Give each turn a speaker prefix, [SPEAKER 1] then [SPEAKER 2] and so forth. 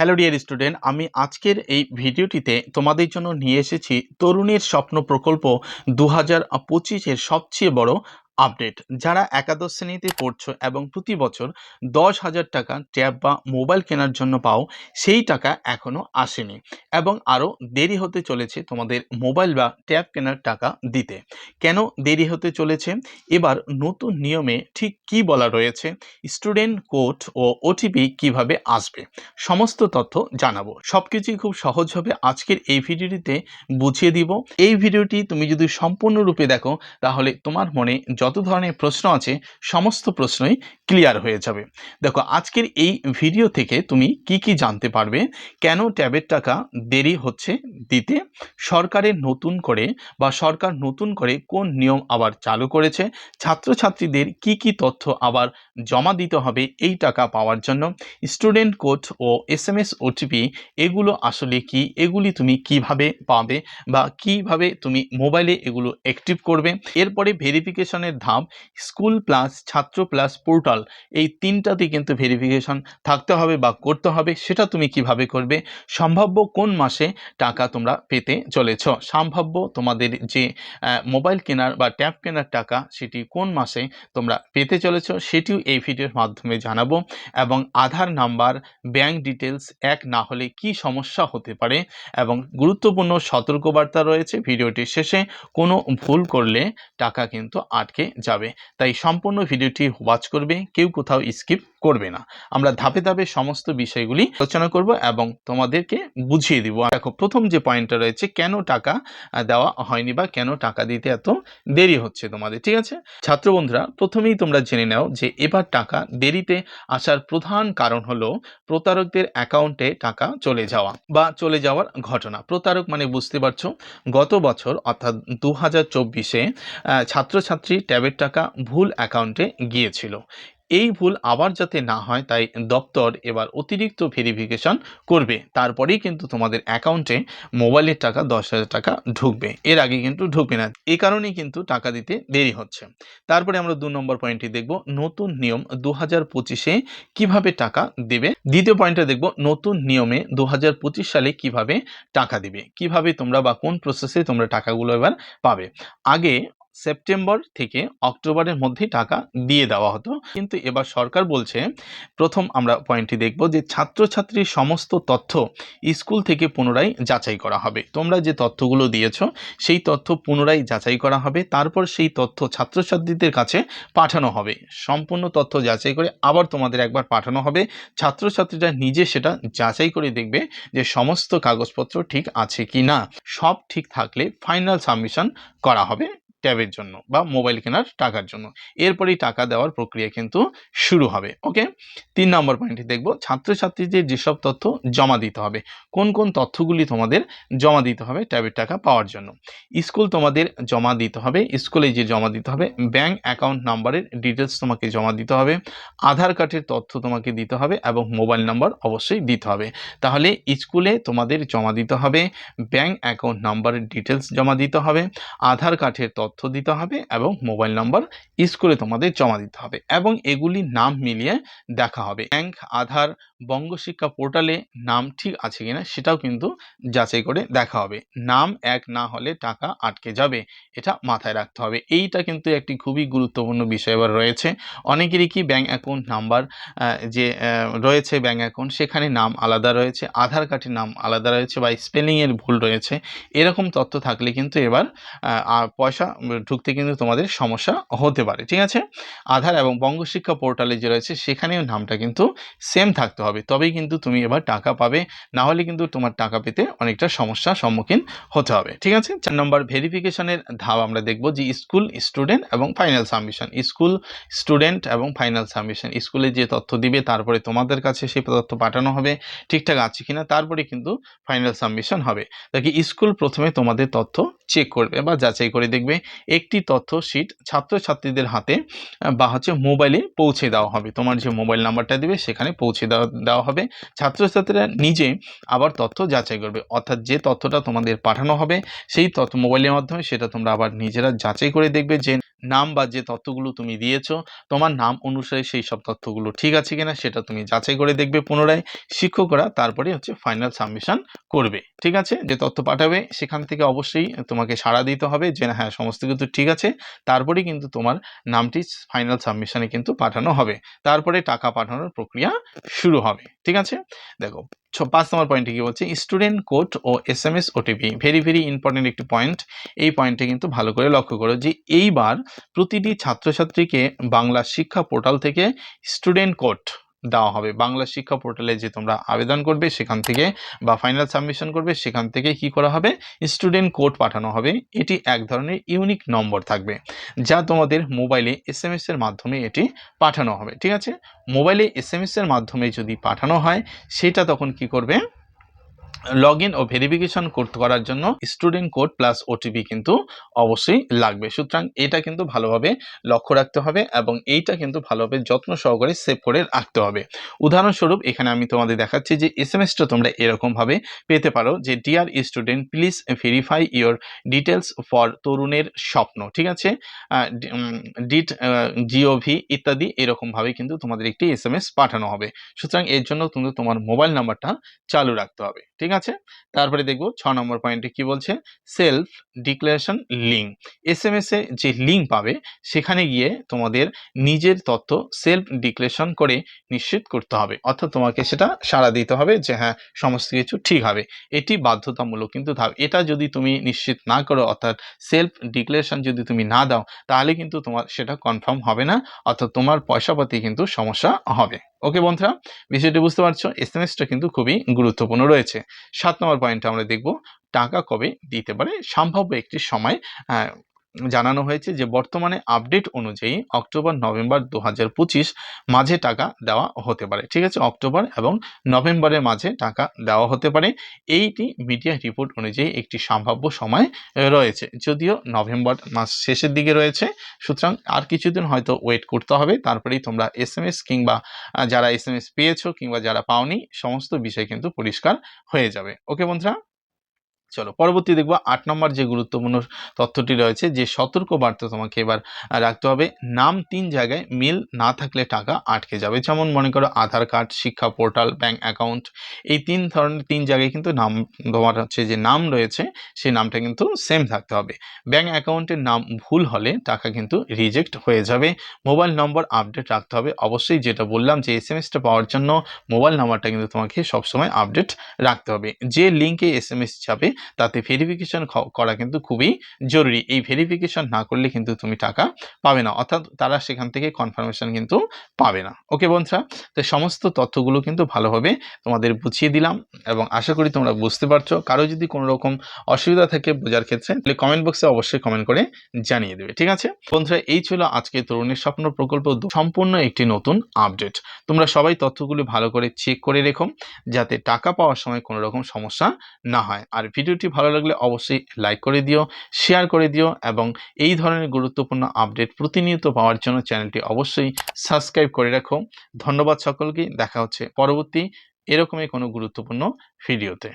[SPEAKER 1] Hello dear student আমি আজকের এই ভিডিওটিতে তোমাদের জন্য নিয়ে এসেছি তরুণের স্বপ্ন প্রকল্প দু হাজার পঁচিশের সবচেয়ে বড় আপডেট। যারা একাদশ শ্রেণীতে পড়ছো এবং প্রতি বছর দশ হাজার টাকা ট্যাব বা মোবাইল কেনার জন্য পাও, সেই টাকা এখনও আসেনি এবং আরও দেরি হতে চলেছে তোমাদের মোবাইল বা ট্যাব কেনার টাকা দিতে। কেন দেরি হতে চলেছে? এবার নতুন নিয়মে ঠিক কি বলা রয়েছে? স্টুডেন্ট কোড ও ওটিপি কীভাবে আসবে? সমস্ত তথ্য জানাব। সব কিছুই খুব সহজ হবে। আজকের এই ভিডিওটিতে বুঝিয়ে দিব। এই ভিডিওটি তুমি যদি সম্পূর্ণরূপে দেখো, তাহলে তোমার মনে ধরনের প্রশ্ন আছে, সমস্ত প্রশ্নই ক্লিয়ার হয়ে যাবে। দেখো, আজকের এই ভিডিও থেকে তুমি কি কি জানতে পারবে? কেন ট্যাবের টাকা দেরি হচ্ছে দিতে? সরকারের নতুন করে বা সরকার নতুন করে কোন নিয়ম আবার চালু করেছে? ছাত্রছাত্রীদের কি কি তথ্য আবার জমা দিতে হবে এই টাকা পাওয়ার জন্য? স্টুডেন্ট কোড ও এস এম এস ওটিপি এগুলো আসলে কি? এগুলি তুমি কীভাবে পাবে বা কীভাবে তুমি মোবাইলে এগুলো অ্যাক্টিভ করবে? এরপরে ভেরিফিকেশনের ধাপ স্কুল প্লাস, ছাত্র প্লাস, পোর্টাল এই তিনটাতে কিন্তু ভেরিফিকেশন থাকতে হবে বা করতে হবে। সেটা তুমি কীভাবে করবে? সম্ভাব্য কোন মাসে টাকা তোমরা পেতে চলেছ? সম্ভাব্য তোমাদের যে মোবাইল কেনার বা ট্যাব কেনার টাকা, সেটি কোন মাসে তোমরা পেতে চলেছ? সেটিও এই ভিডিওর মাধ্যমে জানাব। এবং আধার নাম্বার, ব্যাংক ডিটেলস এক না হলে কি সমস্যা হতে পারে? এবং গুরুত্বপূর্ণ সতর্কবার্তা রয়েছে। ভিডিওটির শেষে কোনো ভুল করলে টাকা কিন্তু আটকে যাবে। তাই সম্পূর্ণ ভিডিওটি ওয়াচ করবে, কেউ কোথাও স্কিপ করবে না। আমরা ধাপে ধাপে সমস্ত বিষয়গুলি আলোচনা করব এবং তোমাদেরকে বুঝিয়ে দিব। দেখো, প্রথম যে পয়েন্টটা রয়েছে, কেন টাকা দেওয়া হয়নি বা কেন টাকা দিতে এত দেরি হচ্ছে তোমাদের, ঠিক আছে? ছাত্র বন্ধুরা, প্রথমেই তোমরা জেনে নাও যে এবার টাকা দেরিতে আসার প্রধান কারণ হলো প্রতারকদের অ্যাকাউন্টে টাকা চলে যাওয়া বা চলে যাওয়ার ঘটনা। প্রতারক মানে বুঝতে পারছ, গত বছর, অর্থাৎ দু হাজার চব্বিশে ছাত্রছাত্রী ট্যাবের টাকা ভুল অ্যাকাউন্টে গিয়েছিল। এই ভুল আবার যাতে না হয়, তাই দপ্তর এবার অতিরিক্ত ভেরিফিকেশন করবে। তারপরেই কিন্তু তোমাদের অ্যাকাউন্টে মোবাইলের টাকা দশ হাজার টাকা ঢুকবে। এর আগে কিন্তু ঢুকবে না। এ কারণেই কিন্তু টাকা দিতে দেরি হচ্ছে। তারপরে আমরা দু নম্বর পয়েন্টটি দেখব। নতুন নিয়ম দু হাজার পঁচিশে কীভাবে টাকা দেবে? দ্বিতীয় পয়েন্টটা দেখব। নতুন নিয়মে দু হাজার পঁচিশ সালে কীভাবে টাকা দিবে? কীভাবে তোমরা বা কোন প্রসেসে তোমরা টাকাগুলো এবার পাবে? আগে সেপ্টেম্বর থেকে অক্টোবরের মধ্যে টাকা দিয়ে দেওয়া হতো। কিন্তু এবার সরকার বলছে, প্রথম আমরা পয়েন্টটি দেখব যে ছাত্রছাত্রীর সমস্ত তথ্য স্কুল থেকে পুনরায় যাচাই করা হবে। তোমরা যে তথ্যগুলো দিয়েছ, সেই তথ্য পুনরায় যাচাই করা হবে। তারপর সেই তথ্য ছাত্রছাত্রীদের কাছে পাঠানো হবে। সম্পূর্ণ তথ্য যাচাই করে আবার তোমাদের একবার পাঠানো হবে। ছাত্রছাত্রীরা নিজে সেটা যাচাই করে দেখবে যে সমস্ত কাগজপত্র ঠিক আছে কি না সব ঠিক থাকলে ফাইনাল সাবমিশন করা হবে। ট্যাবের জন্য বা মোবাইল কেনার টাকার জন্য। এরপরেই টাকা দেওয়ার প্রক্রিয়া কিন্তু শুরু হবে, ওকে? তিন নম্বর পয়েন্টটি দেখব, ছাত্রছাত্রীদের যেসব তথ্য জমা দিতে হবে, কোন কোন তথ্যগুলি তোমাদের জমা দিতে হবে ট্যাবের টাকা পাওয়ার জন্য। স্কুল তোমাদের জমা দিতে হবে, স্কুলে যে জমা দিতে হবে, ব্যাংক অ্যাকাউন্ট নাম্বারের ডিটেলস তোমাকে জমা দিতে হবে, আধার কার্ডের তথ্য তোমাকে দিতে হবে এবং মোবাইল নাম্বার অবশ্যই দিতে হবে। তাহলে স্কুলে তোমাদের জমা দিতে হবে, ব্যাংক অ্যাকাউন্ট নাম্বারের ডিটেলস জমা দিতে হবে, আধার কার্ডের তথ্য দিতে হবে এবং মোবাইল নম্বর স্কুলে তোমাদের জমা দিতে হবে এবং এগুলি নাম মিলিয়ে দেখা হবে। ব্যাংক, আধার বঙ্গশিক্ষা পোর্টালে নাম ঠিক আছে কিনা সেটাও কিন্তু যাচাই করে দেখা হবে। নাম এক না হলে টাকা আটকে যাবে, এটা মাথায় রাখতে হবে। এইটা কিন্তু একটি খুবই গুরুত্বপূর্ণ বিষয় এবার রয়েছে। অনেকেরই কি ব্যাঙ্ক অ্যাকাউন্ট নাম্বার যে রয়েছে ব্যাঙ্ক অ্যাকাউন্ট সেখানে নাম আলাদা রয়েছে, আধার কার্ডের নাম আলাদা রয়েছে বা স্পেলিংয়ের ভুল রয়েছে, এরকম তথ্য থাকলে কিন্তু এবার পয়সা ঢুকতে কিন্তু তোমাদের সমস্যা হতে পারে, ঠিক আছে? আধার এবং বঙ্গশিক্ষা পোর্টালে যে রয়েছে, সেখানেও নামটা কিন্তু সেম থাকতে হবে। তবেই কিন্তু তুমি এবার টাকা পাবে। না হলে কিন্তু তোমার টাকা পেতে অনেকটা সমস্যার সম্মুখীন হতে হবে। ঠিক আছে? চার নম্বর ভেরিফিকেশনের ধাপ আমরা দেখব যে স্কুল স্টুডেন্ট এবং ফাইনাল সাবমিশন স্কুল স্টুডেন্ট এবং ফাইনাল সাবমিশন স্কুলে যে তথ্য দিবে, তারপরে তোমাদের কাছে সেই তথ্য পাঠানো হবে। ঠিকঠাক আছে কিনা? তারপরে কিন্তু ফাইনাল সাবমিশন হবে। দেখি স্কুল প্রথমে তোমাদের তথ্য চেক করবে বা যাচাই করে দেখবে। একটি তথ্য শিট ছাত্রছাত্রীদের হাতে বা হচ্ছে মোবাইলে পৌঁছে দেওয়া হবে। তোমার যে মোবাইল নাম্বারটা দিবে, সেখানে পৌঁছে দেওয়া দেওয়া হবে। ছাত্রছাত্রীরা নিজে আবার তথ্য যাচাই করবে। অর্থাৎ যে তথ্যটা তোমাদের পাঠানো হবে, সেই তথ্য মোবাইলের মাধ্যমে সেটা তোমরা আবার নিজেরা যাচাই করে দেখবে যে নাম বা যে তথ্যগুলো তুমি দিয়েছ, তোমার নাম অনুসারে সেই সব তথ্যগুলো ঠিক আছে কিনা সেটা তুমি যাচাই করে দেখবে পুনরায়। শিক্ষকরা তারপরে হচ্ছে ফাইনাল সাবমিশন করবে, ঠিক আছে? যে তথ্য পাঠাবে, সেখান থেকে অবশ্যই তোমাকে সাড়া দিতে হবে যে না হ্যাঁ সমস্ত কিছু ঠিক আছে। তারপরেই কিন্তু তোমার নামটি ফাইনাল সাবমিশনে কিন্তু পাঠানো হবে। তারপরে টাকা পাঠানোর প্রক্রিয়া শুরু হবে, ঠিক আছে? দেখো পাঁচ নম্বর পয়েন্টে কি বলছে? স্টুডেন্ট কোড ও S M S OTP very very important একটি পয়েন্ট এই পয়েন্টে কিন্তু ভালো করে লক্ষ্য করো যে এইবার প্রতিটি ছাত্রছাত্রীকে বাংলা শিক্ষা পোর্টাল থেকে স্টুডেন্ট কোড দেওয়া হবে। বাংলা শিক্ষা পোর্টালে যে তোমরা আবেদন করবে, সেখান থেকে বা ফাইনাল সাবমিশন করবে, সেখান থেকে কি করা হবে? স্টুডেন্ট কোড পাঠানো হবে। এটি এক ধরনের ইউনিক নম্বর থাকবে, যা তোমাদের মোবাইলে এস এম এর মাধ্যমে এটি পাঠানো হবে। ঠিক আছে? মোবাইলে এস এম এর মাধ্যমে যদি পাঠানো হয়, সেটা তখন কি করবে? লগ ইন ও ভেরিফিকেশন করতে করার জন্য স্টুডেন্ট কোড প্লাস ওটিপি কিন্তু অবশ্যই লাগবে। সুতরাং এটা কিন্তু ভালোভাবে লক্ষ্য রাখতে হবে এবং এইটা কিন্তু ভালোভাবে যত্ন সহকারে সেভ করে রাখতে হবে। উদাহরণস্বরূপ এখানে আমি তোমাদের দেখাচ্ছি যে এস এম এসটা তোমরা এরকমভাবে পেতে পারো যে dear student please verify your details for তরুণের স্বপ্ন। ঠিক আছে? ডিট জিওভি ইত্যাদি এরকমভাবে কিন্তু তোমাদের একটি এস এম এস পাঠানো হবে। সুতরাং এর জন্য কিন্তু তোমার মোবাইল নাম্বারটা চালু রাখতে হবে। ঠিক আছে? তারপরে দেখব ছ নম্বর পয়েন্টে কি বলছে? Self declaration link S M S যে লিঙ্ক পাবে, সেখানে গিয়ে তোমাদের নিজের তথ্য সেলফ ডিক্লারেশন করে নিশ্চিত করতে হবে। অর্থাৎ তোমাকে সেটা সাড়া দিতে হবে যে হ্যাঁ সমস্ত কিছু ঠিক হবে। এটি বাধ্যতামূলক কিন্তু ধাপ। এটা যদি তুমি নিশ্চিত না করো, অর্থাৎ সেলফ ডিক্লারেশন যদি তুমি না দাও, তাহলে কিন্তু তোমার সেটা কনফার্ম হবে না। অর্থাৎ তোমার পয়সাপাতি কিন্তু সমস্যা হবে। ওকে বন্ধুরা, বিষয়টি বুঝতে পারছ? এস এম এসটা কিন্তু খুবই গুরুত্বপূর্ণ রয়েছে। সাত নম্বর পয়েন্টে আমরা দেখব টাকা কবে দিতে পারে? সম্ভাব্য একটি সময় জানানো হয়েছে যে বর্তমানে আপডেট অনুযায়ী অক্টোবর, নভেম্বর দু হাজার পঁচিশ মাঝে টাকা দেওয়া হতে পারে। ঠিক আছে? অক্টোবর এবং নভেম্বরের মাঝে টাকা দেওয়া হতে পারে। এইটি মিডিয়া রিপোর্ট অনুযায়ী একটি সম্ভাব্য সময় রয়েছে। যদিও নভেম্বর মাস শেষের দিকে রয়েছে, সুতরাং আর কিছুদিন হয়তো ওয়েট করতে হবে। তারপরেই তোমরা এস এম এস কিংবা যারা এস এম এস পেয়েছ কিংবা যারা পাওনি, সমস্ত বিষয় কিন্তু পরিষ্কার হয়ে যাবে। ওকে বন্ধুরা? চলো, পরবর্তী দেখব আট নম্বর যে গুরুত্বপূর্ণ তথ্যটি রয়েছে, যে সতর্ক বার্তা তোমাকে এবার রাখতে হবে। নাম তিন জায়গায়, মিল না থাকলে টাকা আটকে যাবে। যেমন মনে করো আধার কার্ড, শিক্ষা পোর্টাল, ব্যাংক অ্যাকাউন্ট, এই তিন ধরনের তিন জায়গায় কিন্তু নাম, তোমার হচ্ছে যে নাম রয়েছে, সেই নামটা কিন্তু সেম থাকতে হবে। ব্যাংক অ্যাকাউন্টের নাম ভুল হলে টাকা কিন্তু রিজেক্ট হয়ে যাবে। মোবাইল নম্বর আপডেট রাখতে হবে। অবশ্যই যেটা বললাম যে এস এম এসটা পাওয়ার জন্য মোবাইল নাম্বারটা কিন্তু তোমাকে সবসময় আপডেট রাখতে হবে। যে লিঙ্কে এস এম এস যাবে তাতে ভেরিফিকেশন করা কিন্তু খুবই জরুরি। এই ভেরিফিকেশন না করলে কিন্তু তুমি টাকা পাবে না। অর্থাৎ তারা সেখান থেকে কনফার্মেশন কিন্তু পাবে না। ওকে বন্ধুরা, তো সমস্ত তথ্যগুলো কিন্তু ভালোভাবে তোমাদের বুঝিয়ে দিলাম এবং আশা করি তোমরা বুঝতে পারছ। কারও যদি কোনো রকম অসুবিধা থাকে বোঝার ক্ষেত্রে তাহলে কমেন্ট বক্সে অবশ্যই কমেন্ট করে জানিয়ে দেবে। ঠিক আছে? বন্ধুরা, এই ছিল আজকে তরুণীর স্বপ্ন প্রকল্প সম্পূর্ণ একটি নতুন আপডেট তোমরা সবাই তথ্যগুলি ভালো করে চেক করে রেখো যাতে টাকা পাওয়ার সময় কোনো রকম সমস্যা না হয়। আর ভিডিওটি ভালো লাগলে অবশ্যই লাইক করে দিও শেয়ার করে দিও এবং এই ধরনের গুরুত্বপূর্ণ আপডেট প্রতিনিয়ত পাওয়ার জন্য চ্যানেলটি অবশ্যই সাবস্ক্রাইব করে রাখো। ধন্যবাদ সকলকে, দেখা হচ্ছে পরবর্তী এরকমই কোনো গুরুত্বপূর্ণ ভিডিওতে